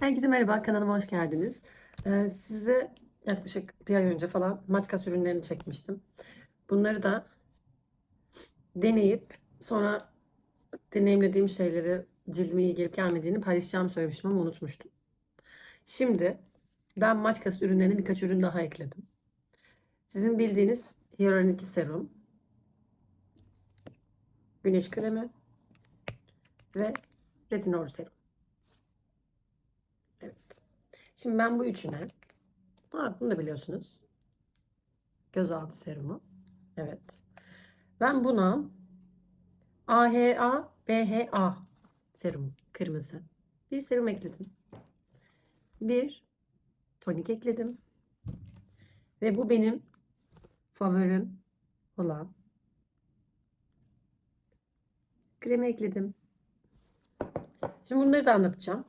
Herkese merhaba, kanalıma hoş geldiniz. Ee, size yaklaşık bir ay önce falan maçka ürünlerini çekmiştim. Bunları da deneyip sonra deneyimlediğim şeyleri cildime iyi gelip gelmediğini paylaşacağımı söylemiştim ama unutmuştum. Şimdi ben maçka ürünlerine birkaç ürün daha ekledim. Sizin bildiğiniz hyaluronik serum, güneş kremi ve retinol serum. Evet. Şimdi ben bu üçüne, ha, bunu da biliyorsunuz. Gözaltı serumu. Evet. Ben buna AHA, BHA serum, kırmızı. Bir serum ekledim. Bir tonik ekledim. Ve bu benim favorim olan kremi ekledim. Şimdi bunları da anlatacağım.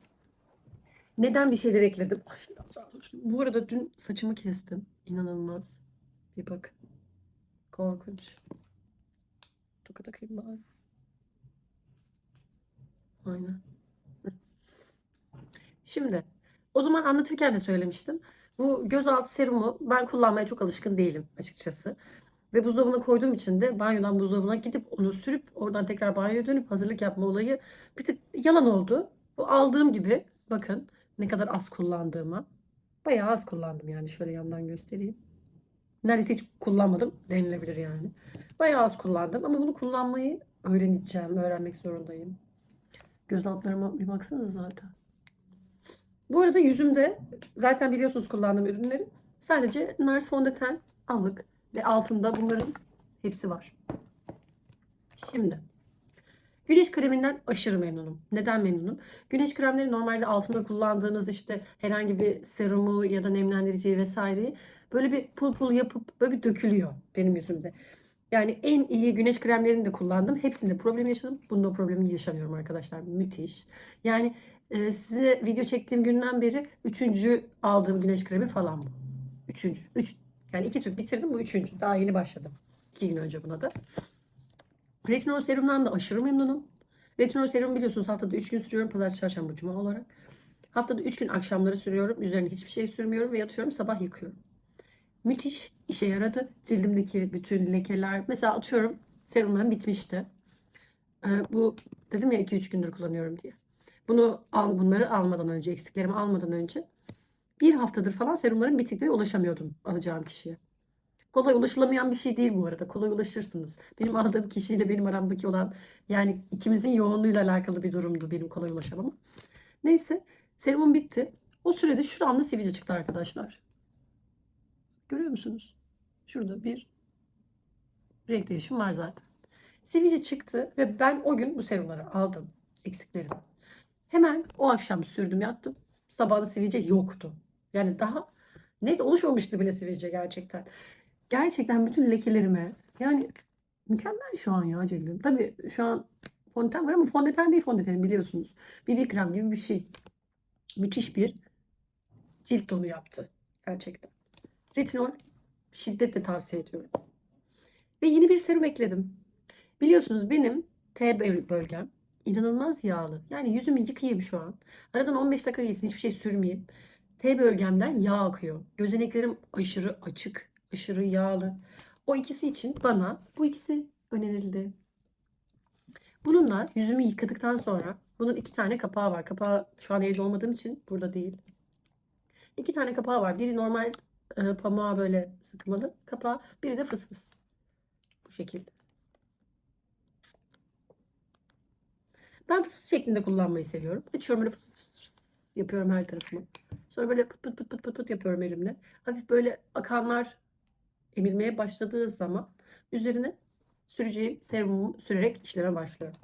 Neden bir şeyler ekledim? Ay, biraz. Bu arada dün saçımı kestim. İnanılmaz. Bir bak. Korkunç. Toka takayım bari. Aynen. Şimdi o zaman anlatırken de söylemiştim. Bu gözaltı serumu ben kullanmaya çok alışkın değilim açıkçası. Ve buzdolabına koyduğum için de banyodan buzdolabına gidip onu sürüp oradan tekrar banyoya dönüp hazırlık yapma olayı bir tık yalan oldu. Bu aldığım gibi bakın ne kadar az kullandığıma. Bayağı az kullandım yani şöyle yandan göstereyim. Neredeyse hiç kullanmadım denilebilir yani. Bayağı az kullandım ama bunu kullanmayı öğreneceğim, öğrenmek zorundayım. Göz altlarıma bir baksanıza zaten. Bu arada yüzümde zaten biliyorsunuz kullandığım ürünleri sadece Nars fondöten allık ve altında bunların hepsi var. Şimdi Güneş kreminden aşırı memnunum. Neden memnunum? Güneş kremleri normalde altında kullandığınız işte herhangi bir serumu ya da nemlendiriciyi vesaireyi böyle bir pul pul yapıp böyle bir dökülüyor benim yüzümde. Yani en iyi güneş kremlerini de kullandım. Hepsinde problem yaşadım. Bunda problemi yaşamıyorum arkadaşlar. Müthiş. Yani e, size video çektiğim günden beri üçüncü aldığım güneş kremi falan bu. Üçüncü. Üç, yani iki tüp bitirdim. Bu üçüncü. Daha yeni başladım. İki gün önce buna da. Retinol serumdan da aşırı memnunum. Retinol serum biliyorsunuz haftada 3 gün sürüyorum. Pazartesi, çarşamba, cuma olarak. Haftada 3 gün akşamları sürüyorum. Üzerine hiçbir şey sürmüyorum ve yatıyorum sabah yıkıyorum. Müthiş işe yaradı. Cildimdeki bütün lekeler. Mesela atıyorum serumlarım bitmişti. Ee, bu dedim ya 2-3 gündür kullanıyorum diye. Bunu al, bunları almadan önce, eksiklerimi almadan önce bir haftadır falan serumların bitikliğe ulaşamıyordum alacağım kişiye. Kolay ulaşılamayan bir şey değil bu arada. Kolay ulaşırsınız. Benim aldığım kişiyle benim aramdaki olan yani ikimizin yoğunluğuyla alakalı bir durumdu benim kolay ulaşamam. Neyse serumum bitti. O sürede şuramda sivilce çıktı arkadaşlar. Görüyor musunuz? Şurada bir renk değişimi var zaten. Sivilce çıktı ve ben o gün bu serumları aldım. Eksiklerim. Hemen o akşam sürdüm yattım. Sabahda sivilce yoktu. Yani daha net oluşmamıştı bile sivilce gerçekten. Gerçekten bütün lekelerime yani mükemmel şu an ya cildim. Tabii şu an fondöten var ama fondöten değil fondöteni biliyorsunuz. BB krem gibi bir şey. Müthiş bir cilt tonu yaptı gerçekten. Retinol şiddetle tavsiye ediyorum. Ve yeni bir serum ekledim. Biliyorsunuz benim T bölgem inanılmaz yağlı. Yani yüzümü yıkayayım şu an. Aradan 15 dakika geçsin hiçbir şey sürmeyeyim. T bölgemden yağ akıyor. Gözeneklerim aşırı açık, aşırı yağlı. O ikisi için bana bu ikisi önerildi. Bununla yüzümü yıkadıktan sonra bunun iki tane kapağı var. Kapağı şu an evde olmadığım için burada değil. İki tane kapağı var. Biri normal e, pamuğa böyle sıkmalı kapağı. Biri de fıs fıs. Bu şekilde. Ben fıs fıs şeklinde kullanmayı seviyorum. Açıyorum böyle fıs fıs fıs fıs yapıyorum her tarafımı. Sonra böyle pıt pıt pıt pıt pıt yapıyorum elimle. Hafif böyle akanlar emilmeye başladığı zaman üzerine süreceğim serumumu sürerek işleme başlıyorum.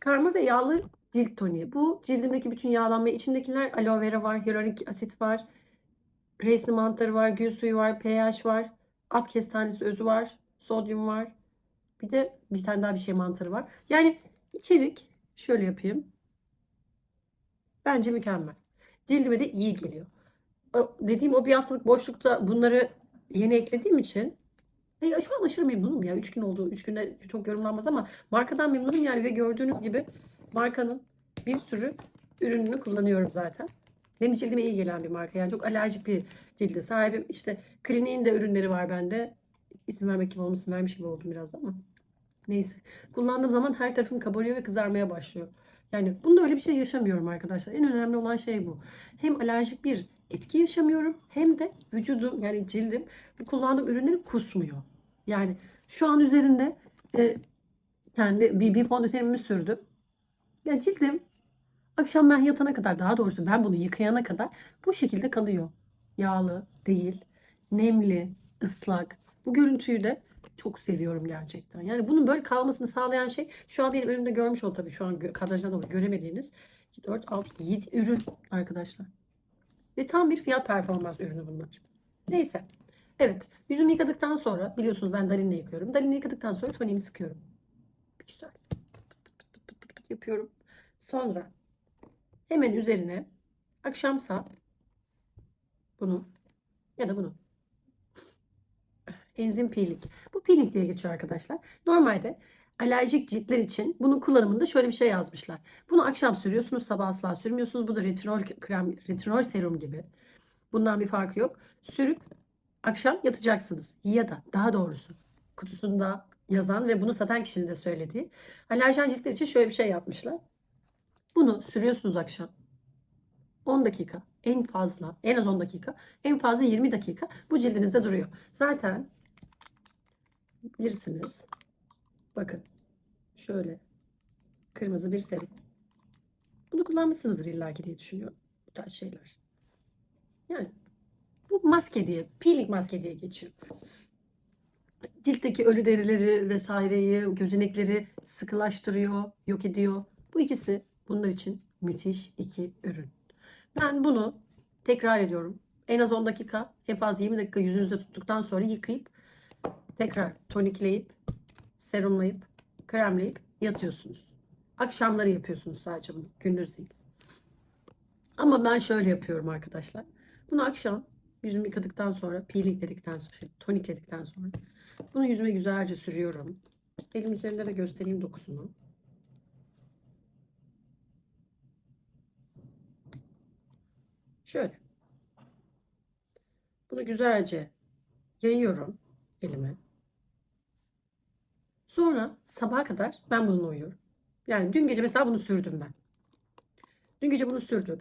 Karma ve yağlı cilt toniği. Bu cildimdeki bütün yağlanmayı içindekiler aloe vera var, hyaluronik asit var, resli mantarı var, gül suyu var, pH var, at kestanesi özü var, sodyum var. Bir de bir tane daha bir şey mantarı var. Yani içerik şöyle yapayım. Bence mükemmel. Cildime de iyi geliyor. O, dediğim o bir haftalık boşlukta bunları yeni eklediğim için e, şu an aşırı memnunum ya. 3 gün oldu. 3 günde çok yorumlanmaz ama markadan memnunum yani ve gördüğünüz gibi markanın bir sürü ürününü kullanıyorum zaten. Benim cildime iyi gelen bir marka. Yani çok alerjik bir cilde sahibim. İşte kliniğin de ürünleri var bende. İsim vermek gibi olmasın vermiş gibi oldum biraz ama. Neyse. Kullandığım zaman her tarafım kabarıyor ve kızarmaya başlıyor. Yani bunda öyle bir şey yaşamıyorum arkadaşlar. En önemli olan şey bu. Hem alerjik bir etki yaşamıyorum hem de vücudum yani cildim bu kullandığım ürünleri kusmuyor. Yani şu an üzerinde e, kendi bir fondötenimi sürdüm. Ya cildim akşam ben yatana kadar daha doğrusu ben bunu yıkayana kadar bu şekilde kalıyor. Yağlı değil, nemli, ıslak. Bu görüntüyü de çok seviyorum gerçekten. Yani bunun böyle kalmasını sağlayan şey şu an benim önümde görmüş ol tabii şu an gö- kadrajdan dolayı göremediğiniz 4, 6, 7 ürün arkadaşlar. Ve tam bir fiyat performans ürünü bunlar. Neyse. Evet. Yüzümü yıkadıktan sonra biliyorsunuz ben Dalin'le yıkıyorum. Dalin'le yıkadıktan sonra toniğimi sıkıyorum. Güzel. Yapıyorum. Sonra hemen üzerine akşamsa bunu ya da bunu enzim peeling. Bu peeling diye geçiyor arkadaşlar. Normalde alerjik ciltler için bunun kullanımında şöyle bir şey yazmışlar. Bunu akşam sürüyorsunuz, sabah asla sürmüyorsunuz. Bu da retinol krem, retinol serum gibi. Bundan bir farkı yok. Sürüp akşam yatacaksınız. Ya da daha doğrusu kutusunda yazan ve bunu satan kişinin de söylediği alerjen ciltler için şöyle bir şey yapmışlar. Bunu sürüyorsunuz akşam. 10 dakika en fazla en az 10 dakika en fazla 20 dakika bu cildinizde duruyor. Zaten bilirsiniz. Bakın şöyle kırmızı bir serum. Bunu kullanmışsınızdır illaki diye düşünüyorum. Bu tarz şeyler. Yani bu maske diye, peeling maske diye geçiyor. Ciltteki ölü derileri vesaireyi, gözenekleri sıkılaştırıyor, yok ediyor. Bu ikisi bunlar için müthiş iki ürün. Ben bunu tekrar ediyorum. En az 10 dakika, en fazla 20 dakika yüzünüzde tuttuktan sonra yıkayıp tekrar tonikleyip, serumlayıp, kremleyip yatıyorsunuz. Akşamları yapıyorsunuz sadece bunu. Gündüz değil. Ama ben şöyle yapıyorum arkadaşlar. Bunu akşam yüzümü yıkadıktan sonra, peelingledikten sonra, şey, tonikledikten sonra bunu yüzüme güzelce sürüyorum. Elim üzerinde de göstereyim dokusunu. Şöyle. Bunu güzelce yayıyorum elime. Sonra sabaha kadar ben bununla uyuyorum. Yani dün gece mesela bunu sürdüm ben. Dün gece bunu sürdüm.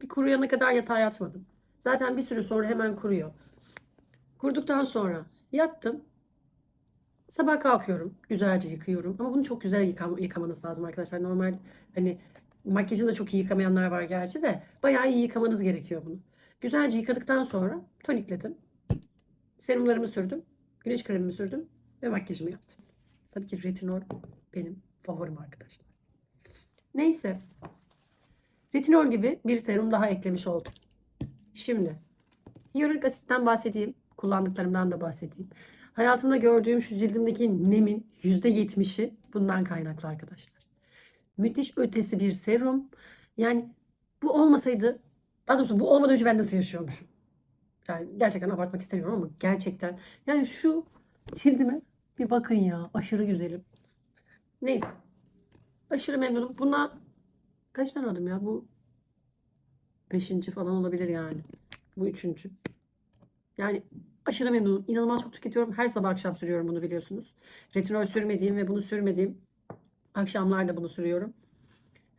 Bir kuruyana kadar yatağa yatmadım. Zaten bir süre sonra hemen kuruyor. Kuruduktan sonra yattım. Sabah kalkıyorum. Güzelce yıkıyorum. Ama bunu çok güzel yıkam yıkamanız lazım arkadaşlar. Normal hani makyajını da çok iyi yıkamayanlar var gerçi de. Bayağı iyi yıkamanız gerekiyor bunu. Güzelce yıkadıktan sonra tonikledim. Serumlarımı sürdüm. Güneş kremimi sürdüm. Ve makyajımı yaptım. Tabii ki retinol benim favorim arkadaşlar. Neyse. Retinol gibi bir serum daha eklemiş oldum. Şimdi hyaluronik asitten bahsedeyim. Kullandıklarımdan da bahsedeyim. Hayatımda gördüğüm şu cildimdeki nemin %70'i bundan kaynaklı arkadaşlar. Müthiş ötesi bir serum. Yani bu olmasaydı, daha doğrusu bu olmadan önce ben nasıl yaşıyormuşum? Yani gerçekten abartmak istemiyorum ama gerçekten. Yani şu cildime bir bakın ya. Aşırı güzelim. Neyse. Aşırı memnunum. Buna kaç tane aldım ya? Bu beşinci falan olabilir yani. Bu üçüncü. Yani aşırı memnunum. İnanılmaz çok tüketiyorum. Her sabah akşam sürüyorum bunu biliyorsunuz. Retinol sürmediğim ve bunu sürmediğim akşamlarda bunu sürüyorum.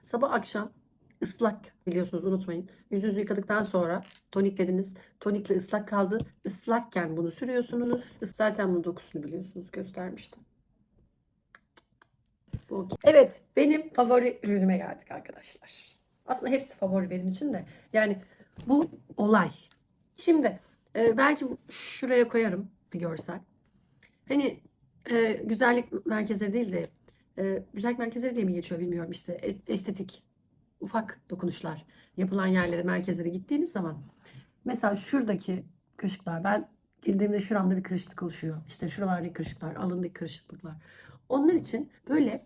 Sabah akşam ıslak biliyorsunuz unutmayın. Yüzünüzü yıkadıktan sonra toniklediniz. Tonikle ıslak kaldı. Islakken bunu sürüyorsunuz. Zaten bunun dokusunu biliyorsunuz göstermiştim. Bu. Evet benim favori ürünüme geldik arkadaşlar. Aslında hepsi favori benim için de. Yani bu olay. Şimdi e, belki şuraya koyarım bir görsel. Hani e, güzellik merkezleri değil de e, güzellik merkezleri diye mi geçiyor bilmiyorum işte e- estetik ufak dokunuşlar yapılan yerlere merkezlere gittiğiniz zaman mesela şuradaki kırışıklar ben girdiğimde şuramda bir kırışıklık oluşuyor. İşte şuralardaki kırışıklar, alındaki kırışıklıklar. Onlar için böyle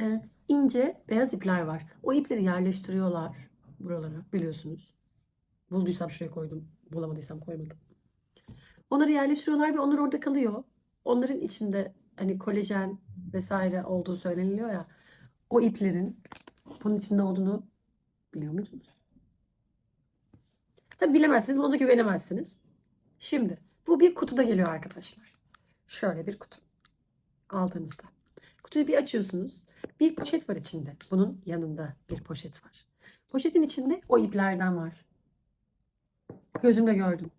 e, ince beyaz ipler var. O ipleri yerleştiriyorlar buralara biliyorsunuz. Bulduysam şuraya koydum. Bulamadıysam koymadım. Onları yerleştiriyorlar ve onlar orada kalıyor. Onların içinde hani kolajen vesaire olduğu söyleniliyor ya. O iplerin bunun içinde olduğunu biliyor muydunuz? Tabi bilemezsiniz, buna da güvenemezsiniz. Şimdi bu bir kutuda geliyor arkadaşlar. Şöyle bir kutu aldığınızda. Kutuyu bir açıyorsunuz. Bir poşet var içinde. Bunun yanında bir poşet var. Poşetin içinde o iplerden var. Gözümle gördüm.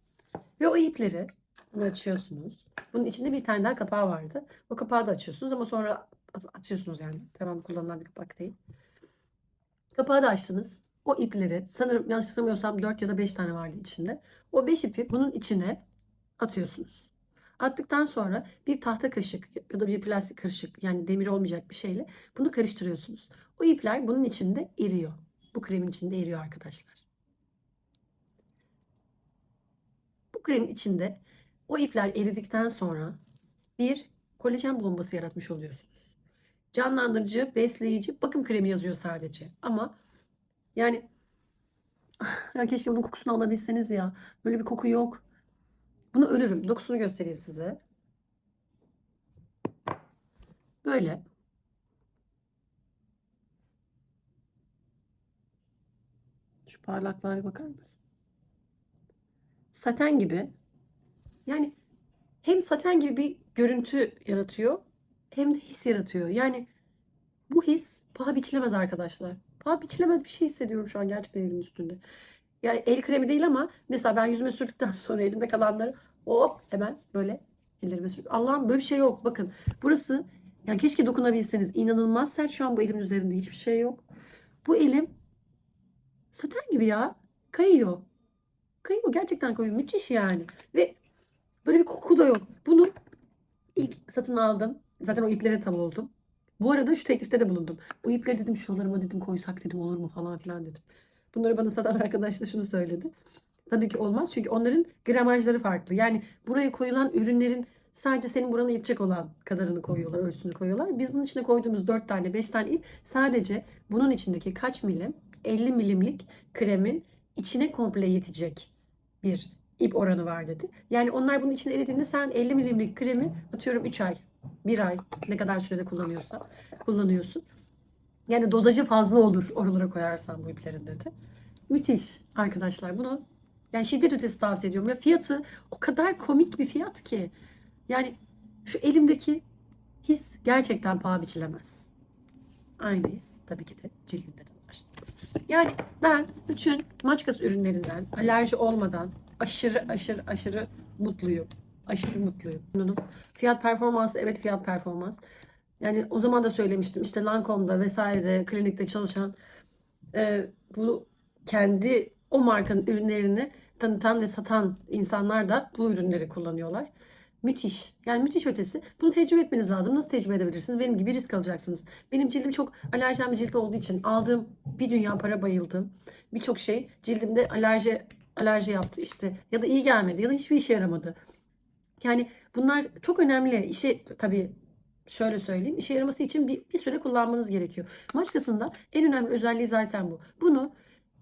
Ve o ipleri bunu açıyorsunuz. Bunun içinde bir tane daha kapağı vardı. O kapağı da açıyorsunuz ama sonra açıyorsunuz yani. Devam kullanılan bir kapak değil. Kapağı da açtınız. O ipleri sanırım yanlış hatırlamıyorsam 4 ya da 5 tane vardı içinde. O 5 ipi bunun içine atıyorsunuz. Attıktan sonra bir tahta kaşık ya da bir plastik kaşık yani demir olmayacak bir şeyle bunu karıştırıyorsunuz. O ipler bunun içinde eriyor. Bu kremin içinde eriyor arkadaşlar. Bu kremin içinde o ipler eridikten sonra bir kolajen bombası yaratmış oluyorsunuz. Canlandırıcı, besleyici, bakım kremi yazıyor sadece. Ama yani ya keşke bunun kokusunu alabilseniz ya. Böyle bir koku yok. Bunu ölürüm. Dokusunu göstereyim size. Böyle. Şu parlaklığa bakar mısın? Saten gibi. Yani hem saten gibi bir görüntü yaratıyor hem de his yaratıyor. Yani bu his paha biçilemez arkadaşlar. Paha biçilemez bir şey hissediyorum şu an gerçekten elimin üstünde. Yani el kremi değil ama mesela ben yüzüme sürdükten sonra elimde kalanları hop hemen böyle ellerime sür. Allah'ım böyle bir şey yok. Bakın burası yani keşke dokunabilseniz. inanılmaz sert şu an bu elimin üzerinde hiçbir şey yok. Bu elim saten gibi ya. Kayıyor. Kayıyor gerçekten kayıyor. Müthiş yani. Ve böyle bir koku da yok. Bunu ilk satın aldım. Zaten o iplere tam oldum. Bu arada şu teklifte de bulundum. O ipleri dedim şuralarıma dedim koysak dedim olur mu falan filan dedim. Bunları bana satan arkadaş da şunu söyledi. Tabii ki olmaz çünkü onların gramajları farklı. Yani buraya koyulan ürünlerin sadece senin burana yetecek olan kadarını koyuyorlar, ölçüsünü koyuyorlar. Biz bunun içine koyduğumuz 4 tane, 5 tane ip sadece bunun içindeki kaç milim, 50 milimlik kremin içine komple yetecek bir ip oranı var dedi. Yani onlar bunun içine eridiğinde sen 50 milimlik kremi atıyorum 3 ay, 1 ay ne kadar sürede kullanıyorsa kullanıyorsun. Yani dozajı fazla olur oralara koyarsan bu iplerin dedi. Müthiş arkadaşlar. Bunu yani şiddet ötesi tavsiye ediyorum. Ve fiyatı o kadar komik bir fiyat ki. Yani şu elimdeki his gerçekten paha biçilemez. Aynı his tabii ki de cildimde de var. Yani ben bütün maçkas ürünlerinden alerji olmadan aşırı aşırı aşırı mutluyum. Aşırı mutluyum. Fiyat performansı evet fiyat performans. Yani o zaman da söylemiştim işte Lancome'da vesairede klinikte çalışan e, bu kendi o markanın ürünlerini tanıtan ve satan insanlar da bu ürünleri kullanıyorlar. Müthiş. Yani müthiş ötesi. Bunu tecrübe etmeniz lazım. Nasıl tecrübe edebilirsiniz? Benim gibi risk alacaksınız. Benim cildim çok alerjen bir cilt olduğu için aldığım bir dünya para bayıldım. Birçok şey cildimde alerji alerji yaptı işte ya da iyi gelmedi ya da hiçbir işe yaramadı. Yani bunlar çok önemli. İşe tabii şöyle söyleyeyim. işe yaraması için bir, bir süre kullanmanız gerekiyor. Maçkasında en önemli özelliği zaten bu. Bunu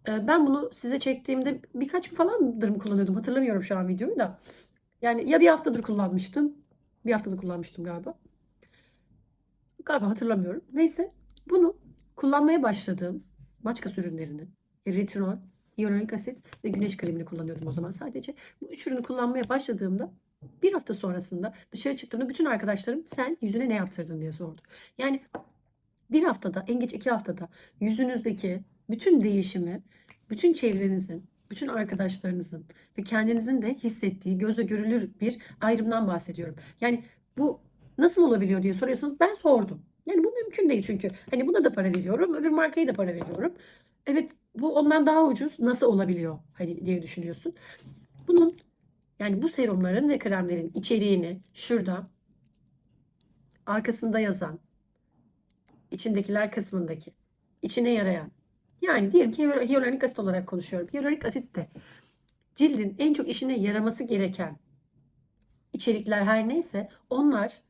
e, ben bunu size çektiğimde birkaç gün falandır mı kullanıyordum hatırlamıyorum şu an videoyu da. Yani ya bir haftadır kullanmıştım. Bir haftadır kullanmıştım galiba. Galiba hatırlamıyorum. Neyse bunu kullanmaya başladığım maçka ürünlerini, retinol, hyaluronik asit ve güneş kremini kullanıyordum o zaman sadece. Bu üç ürünü kullanmaya başladığımda bir hafta sonrasında dışarı çıktığımda bütün arkadaşlarım sen yüzüne ne yaptırdın diye sordu. Yani bir haftada en geç iki haftada yüzünüzdeki bütün değişimi bütün çevrenizin, bütün arkadaşlarınızın ve kendinizin de hissettiği gözle görülür bir ayrımdan bahsediyorum. Yani bu nasıl olabiliyor diye soruyorsanız ben sordum. Yani bu mümkün değil çünkü. Hani buna da para veriyorum, öbür markaya da para veriyorum. Evet bu ondan daha ucuz. Nasıl olabiliyor hani diye düşünüyorsun. Bunun yani bu serumların ve kremlerin içeriğini şurada arkasında yazan içindekiler kısmındaki içine yarayan yani diyelim ki hyaluronik asit olarak konuşuyorum. Hyaluronik asit de cildin en çok işine yaraması gereken içerikler her neyse onlar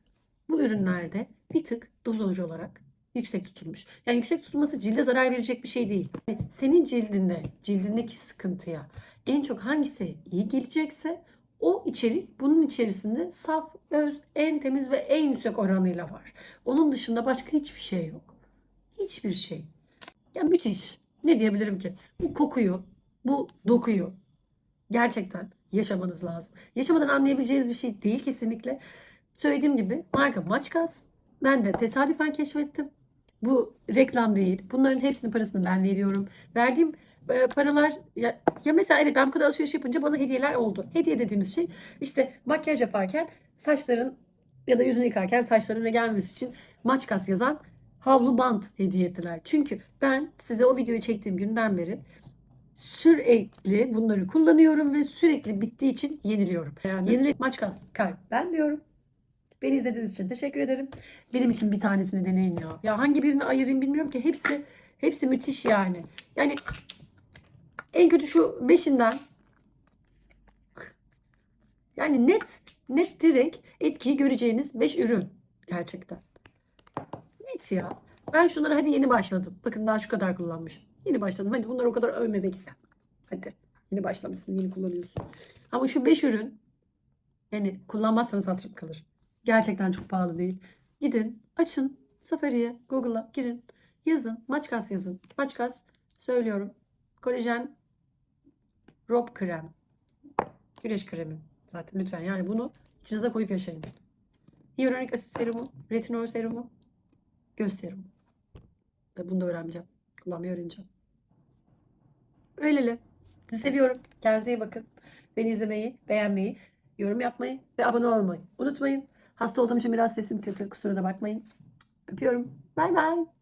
bu ürünlerde bir tık dozaj olarak yüksek tutulmuş. Yani yüksek tutulması cilde zarar verecek bir şey değil. Yani senin cildinde, cildindeki sıkıntıya en çok hangisi iyi gelecekse o içerik bunun içerisinde saf, öz, en temiz ve en yüksek oranıyla var. Onun dışında başka hiçbir şey yok. Hiçbir şey. Ya müthiş. Ne diyebilirim ki? Bu kokuyu, bu dokuyu gerçekten yaşamanız lazım. Yaşamadan anlayabileceğiniz bir şey değil kesinlikle. Söylediğim gibi marka Maçkaz. Ben de tesadüfen keşfettim. Bu reklam değil. Bunların hepsinin parasını ben veriyorum. Verdiğim e, paralar ya, ya mesela evet ben bu kadar alışveriş yapınca bana hediyeler oldu. Hediye dediğimiz şey işte makyaj yaparken saçların ya da yüzünü yıkarken saçlarına gelmemesi için Maçkaz yazan havlu bant hediye ettiler. Çünkü ben size o videoyu çektiğim günden beri sürekli bunları kullanıyorum ve sürekli bittiği için yeniliyorum. Yani yenile Maçkaz kalp ben diyorum. Beni izlediğiniz için teşekkür ederim. Benim için bir tanesini deneyin ya. Ya hangi birini ayırayım bilmiyorum ki. Hepsi hepsi müthiş yani. Yani en kötü şu beşinden yani net net direkt etkiyi göreceğiniz 5 ürün gerçekten. Net ya. Ben şunları hadi yeni başladım. Bakın daha şu kadar kullanmışım. Yeni başladım. Hadi bunları o kadar övmemek sen. Hadi. Yeni başlamışsın, yeni kullanıyorsun. Ama şu 5 ürün yani kullanmazsanız hatırım kalır. Gerçekten çok pahalı değil. Gidin, açın Safari'ye, Google'a girin. Yazın, Maçkas yazın. Maçkas söylüyorum. Kolajen rob krem. Güneş kremi. Zaten lütfen yani bunu içinize koyup yaşayın. Hyaluronik asit serumu, retinol serumu, göz serumu. Ve bunu da öğreneceğim. Kullanmayı öğreneceğim. Öyleli. Sizi seviyorum. Kendinize iyi bakın. Beni izlemeyi, beğenmeyi, yorum yapmayı ve abone olmayı unutmayın. Hasta olduğum için biraz sesim kötü. Kusura da bakmayın. Öpüyorum. Bay bay.